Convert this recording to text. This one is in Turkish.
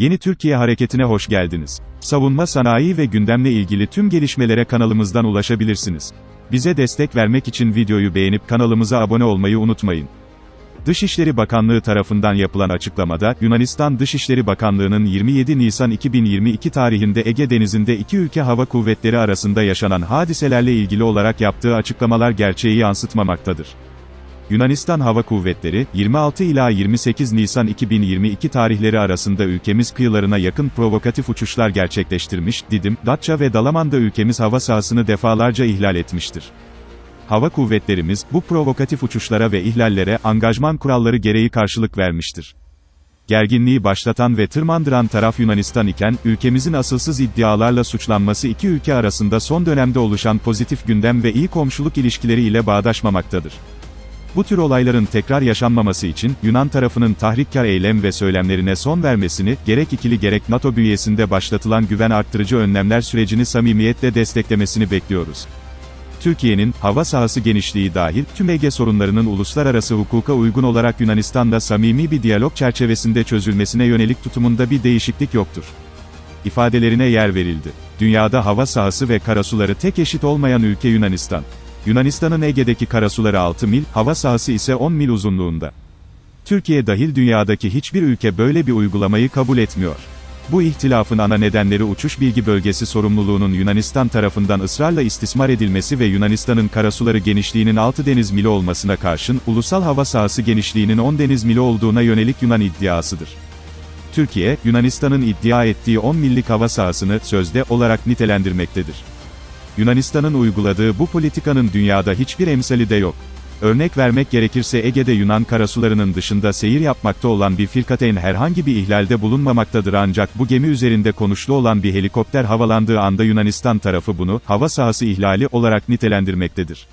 Yeni Türkiye Hareketi'ne hoş geldiniz. Savunma sanayi ve gündemle ilgili tüm gelişmelere kanalımızdan ulaşabilirsiniz. Bize destek vermek için videoyu beğenip kanalımıza abone olmayı unutmayın. Dışişleri Bakanlığı tarafından yapılan açıklamada, Yunanistan Dışişleri Bakanlığı'nın 27 Nisan 2022 tarihinde Ege Denizi'nde iki ülke hava kuvvetleri arasında yaşanan hadiselerle ilgili olarak yaptığı açıklamalar gerçeği yansıtmamaktadır. Yunanistan Hava Kuvvetleri, 26 ila 28 Nisan 2022 tarihleri arasında ülkemiz kıyılarına yakın provokatif uçuşlar gerçekleştirmiş, Didim, Datça ve Dalaman'da ülkemiz hava sahasını defalarca ihlal etmiştir. Hava kuvvetlerimiz, bu provokatif uçuşlara ve ihlallere, angajman kuralları gereği karşılık vermiştir. Gerginliği başlatan ve tırmandıran taraf Yunanistan iken, ülkemizin asılsız iddialarla suçlanması iki ülke arasında son dönemde oluşan pozitif gündem ve iyi komşuluk ilişkileri ile bağdaşmamaktadır. Bu tür olayların tekrar yaşanmaması için, Yunan tarafının tahrikkar eylem ve söylemlerine son vermesini, gerek ikili gerek NATO bünyesinde başlatılan güven arttırıcı önlemler sürecini samimiyetle desteklemesini bekliyoruz. Türkiye'nin, hava sahası genişliği dahil, tüm Ege sorunlarının uluslararası hukuka uygun olarak Yunanistan'da samimi bir diyalog çerçevesinde çözülmesine yönelik tutumunda bir değişiklik yoktur. İfadelerine yer verildi. Dünyada hava sahası ve karasuları tek eşit olmayan ülke Yunanistan. Yunanistan'ın Ege'deki karasuları 6 mil, hava sahası ise 10 mil uzunluğunda. Türkiye dahil dünyadaki hiçbir ülke böyle bir uygulamayı kabul etmiyor. Bu ihtilafın ana nedenleri uçuş bilgi bölgesi sorumluluğunun Yunanistan tarafından ısrarla istismar edilmesi ve Yunanistan'ın karasuları genişliğinin 6 deniz mili olmasına karşın, ulusal hava sahası genişliğinin 10 deniz mili olduğuna yönelik Yunan iddiasıdır. Türkiye, Yunanistan'ın iddia ettiği 10 millik hava sahasını, sözde, olarak nitelendirmektedir. Yunanistan'ın uyguladığı bu politikanın dünyada hiçbir emsali de yok. Örnek vermek gerekirse Ege'de Yunan karasularının dışında seyir yapmakta olan bir firkateyn herhangi bir ihlalde bulunmamaktadır ancak bu gemi üzerinde konuşlu olan bir helikopter havalandığı anda Yunanistan tarafı bunu, hava sahası ihlali olarak nitelendirmektedir.